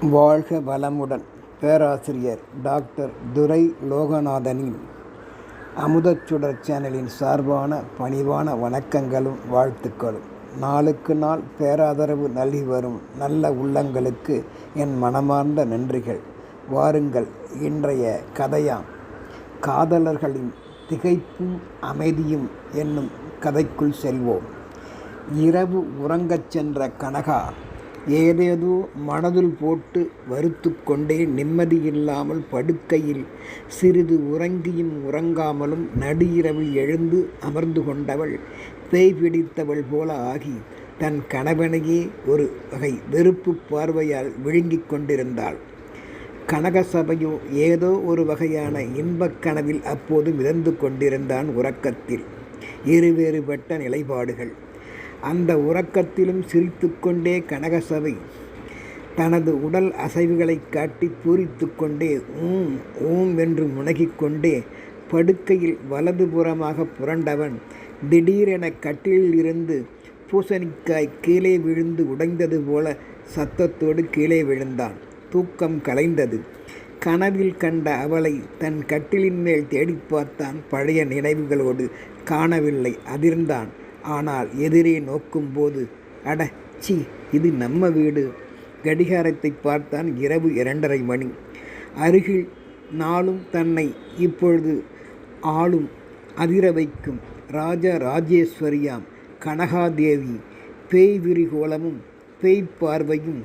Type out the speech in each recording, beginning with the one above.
வாழ்க வளமுடன். பேராசிரியர் டாக்டர் துரை லோகநாதனின் அமுதச்சுடர் சேனலின் சார்பான பணிவான வணக்கங்களும் வாழ்த்துக்களும். நாளுக்கு நாள் பேராதரவு நல்கி வரும் நல்ல உள்ளங்களுக்கு என் மனமார்ந்த நன்றிகள். வாருங்கள் இன்றைய கதையாம். காதலர்களின் திகைப்பும் அமைதியும் என்னும் கதைக்குள் செல்வோம். இரவு உறங்கச் சென்ற கனகா ஏதேதோ மனதுள் போட்டு வருத்து கொண்டே நிம்மதியில்லாமல் படுக்கையில் சிறிது உறங்கியும் உறங்காமலும் நடு இரவில் எழுந்து அமர்ந்து கொண்டவள் பேய் பிடித்தவள் போல ஆகி தன் கணவனையே ஒரு வகை வெறுப்பு பார்வையால் விழுங்கிக் கொண்டிருந்தாள். கனகசபையோ ஏதோ ஒரு வகையான இன்பக் கனவில் அப்போது மிதந்து கொண்டிருந்தான் உறக்கத்தில். இருவேறுபட்ட நிலைப்பாடுகள். அந்த உறக்கத்திலும் சிரித்துக்கொண்டே கனகசபை தனது உடல் அசைவுகளை காட்டி பூரித்து கொண்டே ஊம் ஊம் என்று முனகிக்கொண்டே படுக்கையில் வலதுபுறமாக புரண்டவன் திடீரென கட்டிலில் இருந்து பூசணிக்காய் கீழே விழுந்து உடைந்தது போல சத்தத்தோடு கீழே விழுந்தான். தூக்கம் கலைந்தது. கனவில் கண்ட அவளை தன் கட்டிலின் மேல் தேடி பார்த்தான் பழைய நினைவுகளோடு. காணவில்லை அதிர்ந்தான். ஆனால் எதிரே நோக்கும்போது அட சி இது நம்ம வீடு. கடிகாரத்தை பார்த்தான் இரவு இரண்டரை மணி. அருகில் நாளும் தன்னை இப்பொழுது ஆளும் அதிர வைக்கும் ராஜா ராஜேஸ்வரியாம் கனகாதேவி பேய் விரிகோலமும் பேய் பார்வையும்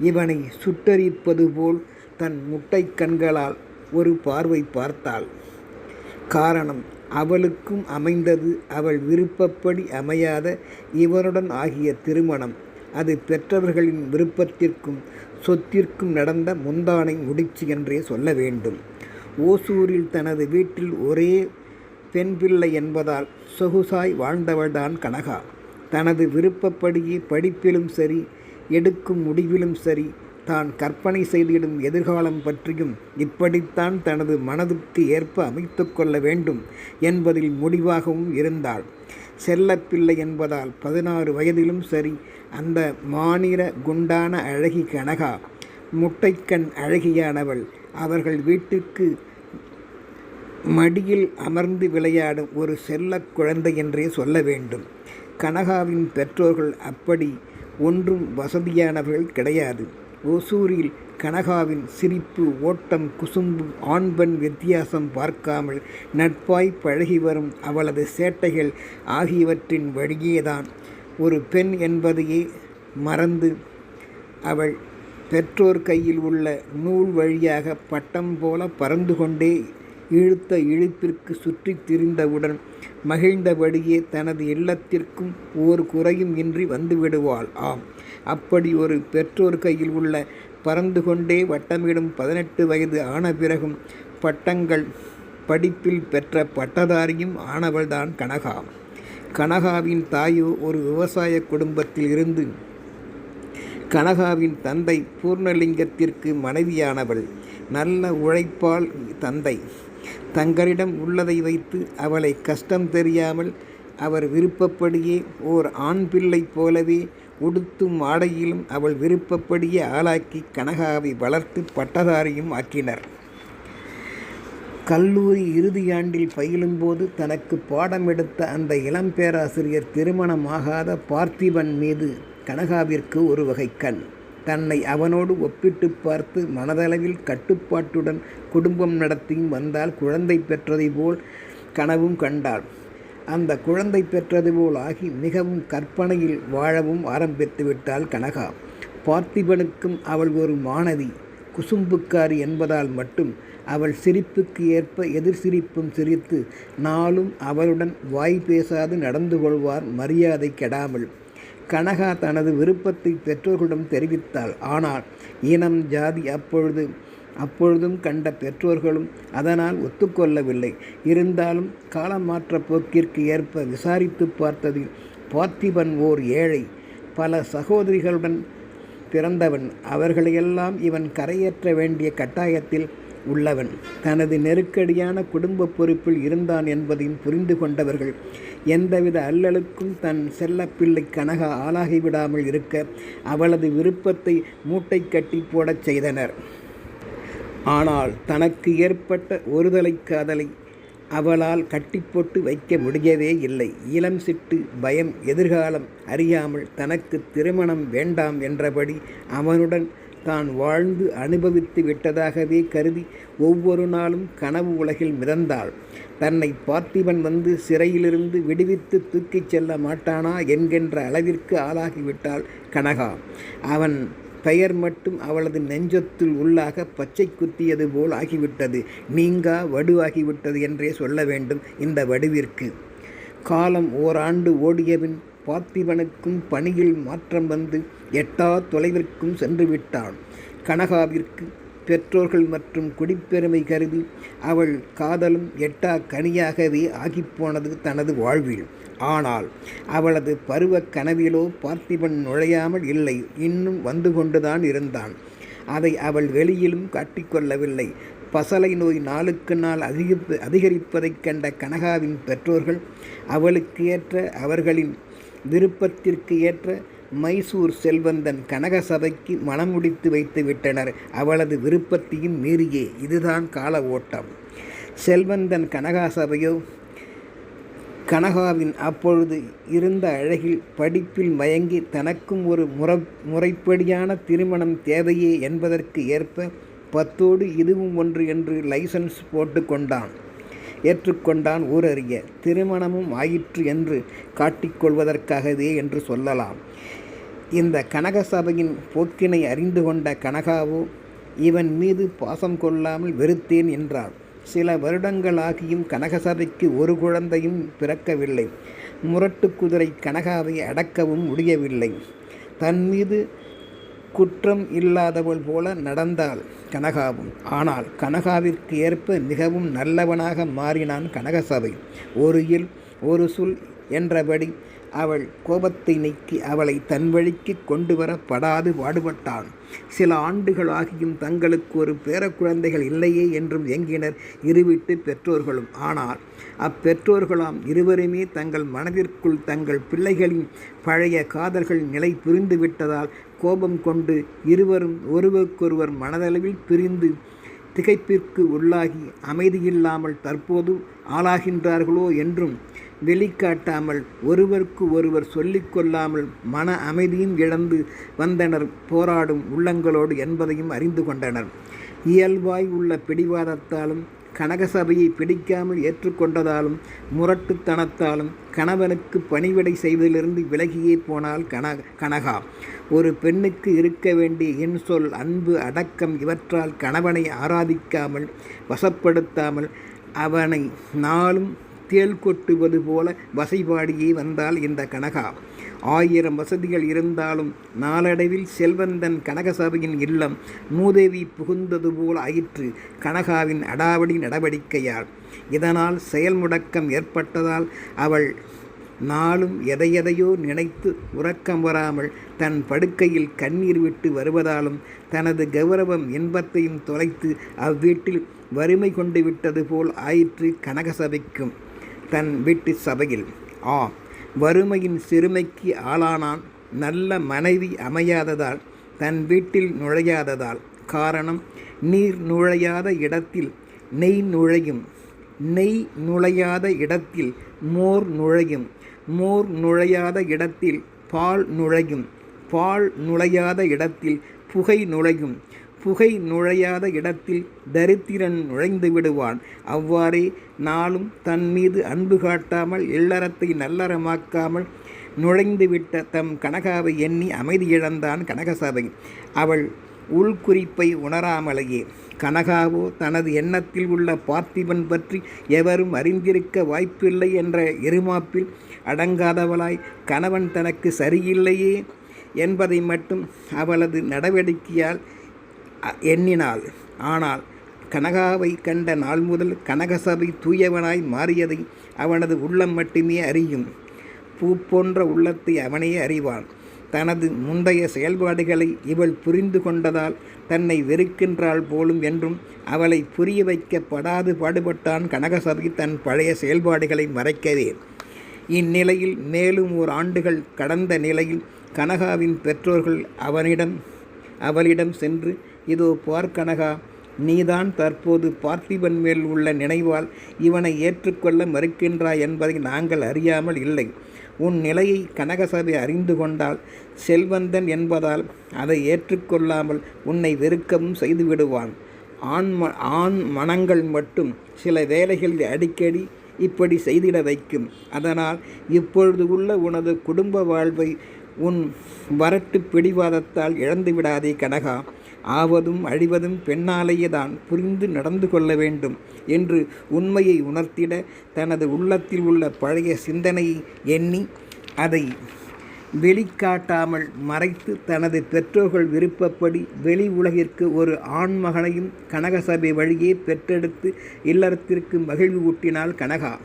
இவனை சுட்டரிப்பது போல் தன் முட்டை கண்களால் ஒரு பார்வை பார்த்தாள். காரணம் அவளுக்கும் அமைந்தது. அவள் விருப்பப்படி அமையாத இவனுடன் ஆகிய திருமணம். அது பெற்றவர்களின் விருப்பத்திற்கும் சொத்திற்கும் நடந்த முந்தானை முடிச்சு என்றே சொல்ல வேண்டும். ஓசூரில் தனது வீட்டில் ஒரே பெண் பிள்ளை என்பதால் சொகுசாய் வாழ்ந்தவள்தான் கனகா. தனது விருப்பப்படியே படிப்பிலும் சரி எடுக்கும் முடிவிலும் சரி தான் கற்பனை செய்திடும் எதிர்காலம் பற்றியும் இப்படித்தான் தனது மனதுக்கு ஏற்ப அமைத்து கொள்ள வேண்டும் என்பதில் முடிவாகவும் இருந்தாள். செல்லப்பிள்ளை என்பதால் பதினாறு வயதிலும் சரி அந்த மாநில குண்டான அழகி கனகா முட்டைக்கண் அழகியானவள். அவர்கள் வீட்டுக்கு மடியில் அமர்ந்து விளையாடும் ஒரு செல்ல குழந்தை என்றே சொல்ல வேண்டும். கனகாவின் பெற்றோர்கள் அப்படி ஒன்றும் வசதியானவர்கள் கிடையாது. ஒசூரில் கனகாவின் சிரிப்பு ஓட்டம் குசும்பு ஆண் பெண் வித்தியாசம் பார்க்காமல் நட்பாய் பழகி வரும் அவளது சேட்டைகள் ஆகியவற்றின் வழியேதான். ஒரு பெண் என்பதையே மறந்து அவள் பெற்றோர் கையில் உள்ள நூல் வழியாக பட்டம் போல பறந்து கொண்டே இழுத்த இழுப்பிற்கு சுற்றித் திரிந்தவுடன் மகிழ்ந்தபடியே தனது இல்லத்திற்கும் ஓர் குறையும் இன்றி வந்துவிடுவாள் ஆம். அப்படி ஒரு பெற்றோர் கையில் உள்ள பறந்து கொண்டே வட்டமிடும் பதினெட்டு வயது ஆன பிறகும் பட்டங்கள் படிப்பில் பெற்ற பட்டதாரியும் ஆனவள்தான் கனகா. கனகாவின் தாயோ ஒரு விவசாய குடும்பத்தில் இருந்து கனகாவின் தந்தை பூர்ணலிங்கத்திற்கு மனைவியானவள். நல்ல உழைப்பால் தந்தை. தங்களிடம் உள்ளதை வைத்து அவளை கஷ்டம் தெரியாமல் அவர் விருப்பப்படியே ஓர் ஆண் பிள்ளை போலவே உடுத்தும் ஆடையிலும் அவள் விருப்பப்படியே ஆளாக்கி கனகாவை வளர்த்து பட்டதாரியும் ஆக்கினர். கல்லூரி இறுதியாண்டில் பயிலும்போது தனக்கு பாடம் எடுத்த அந்த இளம் பேராசிரியர் திருமணமாகாத பார்த்திபன் மீது கனகாவிற்கு ஒரு வகை கண். தன்னை அவனோடு ஒப்பிட்டு பார்த்து மனதளவில் கட்டுப்பாட்டுடன் குடும்பம் நடத்தியும் வந்தால் குழந்தை பெற்றதை போல் கனவும் கண்டாள். அந்த குழந்தை பெற்றது போல் ஆகி மிகவும் கற்பனையில் வாழவும் ஆரம்பித்து விட்டாள் கனகா. பார்த்திபனுக்கும் அவள் ஒரு மாணவி குசும்புக்காரி என்பதால் மட்டும் அவள் சிரிப்புக்கு ஏற்ப எதிர் சிரிப்பும் சிரித்து நாளும் அவளுடன் வாய் பேசாது நடந்து கொள்வார் மரியாதை கெடாமல். கனகா தனது விருப்பத்தை பெற்றோர்களிடம் தெரிவித்தாள். ஆனால் இனம் ஜாதி அப்பொழுது அப்பொழுதும் கண்ட பெற்றோர்களும் அதனால் ஒத்துக்கொள்ளவில்லை. இருந்தாலும் காலமாற்ற போக்கிற்கு ஏற்ப விசாரித்து பார்த்ததில் பார்த்திபன் ஓர் ஏழை. பல சகோதரிகளுடன் பிறந்தவன். அவர்களையெல்லாம் இவன் கரையேற்ற வேண்டிய கட்டாயத்தில் உள்ளவன். தனது நெருக்கடியான குடும்ப பொறுப்பில் இருந்தான் என்பதையும் புரிந்து கொண்டவர்கள். எந்தவித அல்லலுக்கும் தன் செல்லப்பிள்ளை கனக ஆளாகிவிடாமல் இருக்க அவளது விருப்பத்தை மூட்டை கட்டி போடச் செய்தனர். ஆனால் தனக்கு ஏற்பட்ட ஒருதலை காதலை அவளால் கட்டிப்போட்டு வைக்க முடியவே இல்லை. இளம் சிட்டு பயம் எதிர்காலம் அறியாமல் தனக்கு திருமணம் வேண்டாம் என்றபடி அவனுடன் தான் வாழ்ந்து அனுபவித்து விட்டதாகவே கருதி ஒவ்வொரு நாளும் கனவு உலகில் மிதந்தாள். தன்னை பார்த்திபன் வந்து சிறையிலிருந்து விடுவித்து தூக்கிச் செல்ல மாட்டானா என்கின்ற அளவிற்கு ஆளாகிவிட்டாள் கனகா. அவன் பெயர் மட்டும் அவளது நெஞ்சத்தில் உள்ளாக பச்சை குத்தியது போல் ஆகிவிட்டது. நீங்கா வடுவாகிவிட்டது என்றே சொல்ல வேண்டும் இந்த வடுவிற்கு. காலம் ஓராண்டு ஓடியபின் பார்த்திபனுக்கும் பணியில் மாற்றம் வந்து எட்டா தொலைவிற்கும் சென்று விட்டான். கனகாவிற்கு பெற்றோர்கள் மற்றும் குடிப்பெருமை கருதி அவள் காதலும் எட்டா கனியாகவே ஆகிப்போனது தனது வாழ்வில். ஆனால் அவளது பருவ கனவிலோ பார்த்திபன் நுழையாமல் இல்லை இன்னும் வந்து கொண்டுதான் இருந்தான். அதை அவள் வெளியிலும் காட்டிக்கொள்ளவில்லை பசலை நோய் நாளுக்கு நாள் அதிகரிப்பு அதிகரிப்பதைக் கண்ட கனகாவின் பெற்றோர்கள் அவளுக்கு ஏற்ற அவர்களின் விருப்பத்திற்கு ஏற்ற மைசூர் செல்வந்தன் கனகசபைக்கு மனமுடித்து வைத்து விட்டனர். அவளது விருப்பத்தையும் மீறியே. இதுதான் கால ஓட்டம். செல்வந்தன் கனகாசபையோ கனகாவின் அப்பொழுது இருந்த அழகில் படிப்பில் மயங்கி தனக்கும் ஒரு முற முறைப்படியான திருமணம் தேவையே என்பதற்கு ஏற்ப பத்தோடு இதுவும் ஒன்று என்று லைசன்ஸ் போட்டு கொண்டான். ஏற்றுக்கொண்டான் ஊரறிய. திருமணமும் ஆயிற்று என்று காட்டிக்கொள்வதற்காகவே என்று சொல்லலாம். இந்த கனக சபையின் போக்கினை அறிந்து கொண்ட கனகாவோ இவன் மீது பாசம் கொள்ளாமல் வெறுத்தேன் என்றார் சில வருடங்களாகியும் கனகசபைக்கு ஒரு குழந்தையும் பிறக்கவில்லை. முரட்டு குதிரை கனகாவை அடக்கவும் முடியவில்லை. தன் மீது குற்றம் இல்லாதவள் போல நடந்தாள் கனகாவும். ஆனால் கனகாவிற்கு ஏற்ப மிகவும் நல்லவனாக மாறினான் கனகசபை. ஒரு இல் ஒரு சொல் என்றபடி அவள் கோபத்தை நீக்கி அவளை தன் வழிக்கு கொண்டு வரப்படாது பாடுபட்டான். சில ஆண்டுகளாகியும் தங்களுக்கு ஒரு பேர குழந்தைகள் இல்லையே என்றும் எங்கினர் இருவிட்டு பெற்றோர்களும். ஆனால் அப்பெற்றோர்களாம் இருவருமே தங்கள் மனதிற்குள் தங்கள் பிள்ளைகளின் பழைய காதல்கள் நிலை புரிந்து விட்டதால் கோபம் கொண்டு இருவரும் ஒருவருக்கொருவர் மனதளவில் பிரிந்து திகைப்பிற்கு உள்ளாகி அமைதியில்லாமல் தற்போது ஆளாகின்றார்களோ என்றும் வெளிக்காட்டாமல் ஒருவருக்கு ஒருவர் சொல்லிக்கொள்ளாமல் மன அமைதியும் இழந்து வந்தனர். போராடும் உள்ளங்களோடு என்பதையும் அறிந்து கொண்டனர். இயல்பாய் உள்ள பிடிவாதத்தாலும் கனகசபையை பிடிக்காமல் ஏற்றுக்கொண்டதாலும் முரட்டுத்தனத்தாலும் கணவனுக்கு பணிவிடை செய்வதிலிருந்து விலகியே போனால் கன கனகா. ஒரு பெண்ணுக்கு இருக்க வேண்டிய இன்சொல் அன்பு அடக்கம் இவற்றால் கணவனை ஆராதிக்காமல் வசப்படுத்தாமல் அவனை நாளும் தேள் கொட்டுவது போல வசைபாடியே வந்தால் இந்த கனகா. ஆயிரம் வசதிகள் இருந்தாலும் நாளடைவில் செல்வந்தன் கனகசபையின் இல்லம் மூதேவி புகுந்தது போல் ஆயிற்று. கனகாவின் அடாவடி நடவடிக்கையால். இதனால் செயல் முடக்கம் ஏற்பட்டதால் அவள் நாளும் எதையெதையோ நினைத்து உறக்கம் வராமல் தன் படுக்கையில் கண்ணீர் விட்டு வருவதாலும் தனது கௌரவம் இன்பத்தையும் தொலைத்து அவ்வீட்டில் வறுமை கொண்டு விட்டது போல் ஆயிற்று கனகசபைக்கும். தன் வீட்டு சபையில். ஆ வறுமையின் சிறுமைக்கு ஆளானான். நல்ல மனைவி அமையாததால் தன் வீட்டில் நுழையாததால். காரணம் நீர் நுழையாத இடத்தில் நெய் நுழையும். நெய் நுழையாத இடத்தில் மோர் நுழையும். மோர் நுழையாத இடத்தில் பால் நுழையும். பால் நுழையாத இடத்தில் புகை நுழையும். புகை நுழையாத இடத்தில் தரித்திரன் நுழைந்து விடுவான். அவ்வாறே நாளும் தன் மீது அன்பு காட்டாமல் இல்லறத்தை நல்லறமாக்காமல் நுழைந்துவிட்ட தம் கனகாவை எண்ணி அமைதி இழந்தான் கனகசபை. அவள் உள்குறிப்பை உணராமலேயே கனகாவோ தனது எண்ணத்தில் உள்ள பார்த்திபன் பற்றி எவரும் அறிந்திருக்க வாய்ப்பில்லை என்ற இருமாப்பில் அடங்காதவளாய் கணவன் தனக்கு சரியில்லையே என்பதை மட்டும் அவளது நடவடிக்கையால் எண்ணினாள். ஆனால் கனகாவை கண்ட நாள் முதல் கனகசபை தூயவனாய் மாறியதை அவனது உள்ளம் மட்டுமே அறியும். பூ போன்ற உள்ளத்தை அவனே அறிவான். தனது முந்தைய செயல்பாடுகளை இவள் புரிந்து கொண்டதால் தன்னை வெறுக்கின்றாள் போலும் என்றும் அவளை புரிய வைக்கப்படாது பாடுபட்டான் கனகசபை தன் பழைய செயல்பாடுகளை மறைக்கவே. இந்நிலையில் மேலும் ஓர் ஆண்டுகள் கடந்த நிலையில் கனகாவின் பெற்றோர்கள் அவனிடம் அவளிடம் சென்று இதோ பார் கனகா நீதான் தற்போது பார்த்திபன் மேல் உள்ள நினைவால் இவனை ஏற்றுக்கொள்ள மறுக்கின்றாய் என்பதை நாங்கள் அறியாமல் இல்லை. உன் நிலையை கனகசபை அறிந்து கொண்டால் செல்வந்தன் என்பதால் அதை ஏற்றுக்கொள்ளாமல் உன்னை வெறுக்கவும் செய்து விடுவான். ஆண் ம ஆண் மனங்கள் மட்டும் சில வேலைகளில் அடிக்கடி இப்படி செய்திட வைக்கும். அதனால் இப்பொழுது உள்ள உனது குடும்ப வாழ்வை உன் வரட்டு பிடிவாதத்தால் இழந்து விடாதே கனகா. ஆவதும் அழிவதும் பெண்ணாலேயே தான் புரிந்து நடந்து கொள்ள வேண்டும் என்று உண்மையை உணர்த்திட தனது உள்ளத்தில் உள்ள பழைய சிந்தனையை எண்ணி அதை வெளிக்காட்டாமல் மறைத்து தனது பெற்றோர்கள் விருப்பப்படி வெளி உலகிற்கு ஒரு ஆண்மகனையும் கனகசபை வழியே பெற்றெடுத்து இல்லறத்திற்கு மகிழ்வு ஊட்டினாள் கனகா.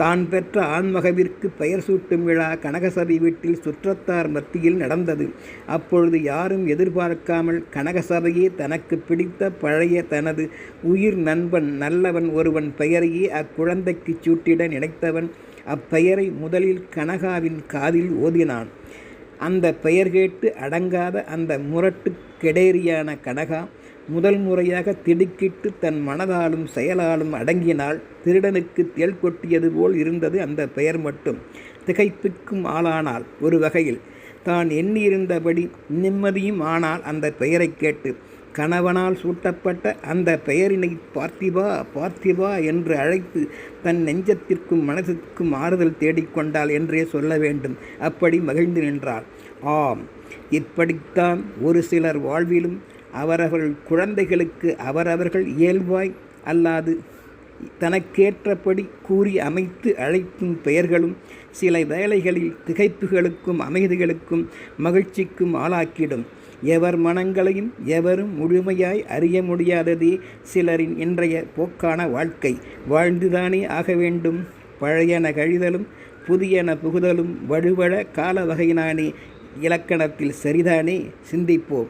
தான் பெற்ற ஆண்மகவிற்கு பெயர் சூட்டும் விழா கனகசபை வீட்டில் சுற்றத்தார் மத்தியில் நடந்தது. அப்பொழுது யாரும் எதிர்பார்க்காமல் கனகசபையே தனக்கு பிடித்த பழைய தனது உயிர் நண்பன் நல்லவன் ஒருவன் பெயரையே அக்குழந்தைக்கு சூட்டிட நினைத்தவன் அப்பெயரை முதலில் கனகாவின் காதில் ஓதினான். அந்த பெயர் கேட்டு அடங்காத அந்த முரட்டு கெடேரியான கனகா முதல் முறையாக திடுக்கிட்டு தன் மனதாலும் செயலாலும் அடங்கினால் திருடனுக்கு தேள் கொட்டியது போல் இருந்தது அந்த பெயர் மட்டும். திகைப்புக்கும் ஆளானால் ஒரு வகையில். தான் எண்ணியிருந்தபடி நிம்மதியும் ஆனால் அந்த பெயரை கேட்டு. கணவனால் சூட்டப்பட்ட அந்த பெயரினை பார்த்திபா பார்த்திபா என்று அழைத்து தன் நெஞ்சத்திற்கும் மனதிற்கும் ஆறுதல் தேடிக்கொண்டாள் என்றே சொல்ல வேண்டும். அப்படி மகிழ்ந்து நின்றாள். ஆம் இப்படித்தான் ஒரு சிலர் வாழ்விலும் அவரவர்கள் குழந்தைகளுக்கு அவரவர்கள் இயல்பாய் அல்லாது தனக்கேற்றபடி கூறி அமைத்து அழைக்கும் பெயர்களும் சில வேளைகளில் திகைப்புகளுக்கும் அமைதிகளுக்கும் மகிழ்ச்சிக்கும் ஆளாக்கிடும். எவர் மனங்களையும் எவரும் முழுமையாய் அறிய முடியாததே சிலரின் இன்றைய போக்கான வாழ்க்கை. வாழ்ந்துதானே ஆக வேண்டும். பழையன கழிதலும் புதியன புகுதலும் வழுவழ கால வகையினானே இலக்கணத்தில் சரிதானே? சிந்திப்போம்.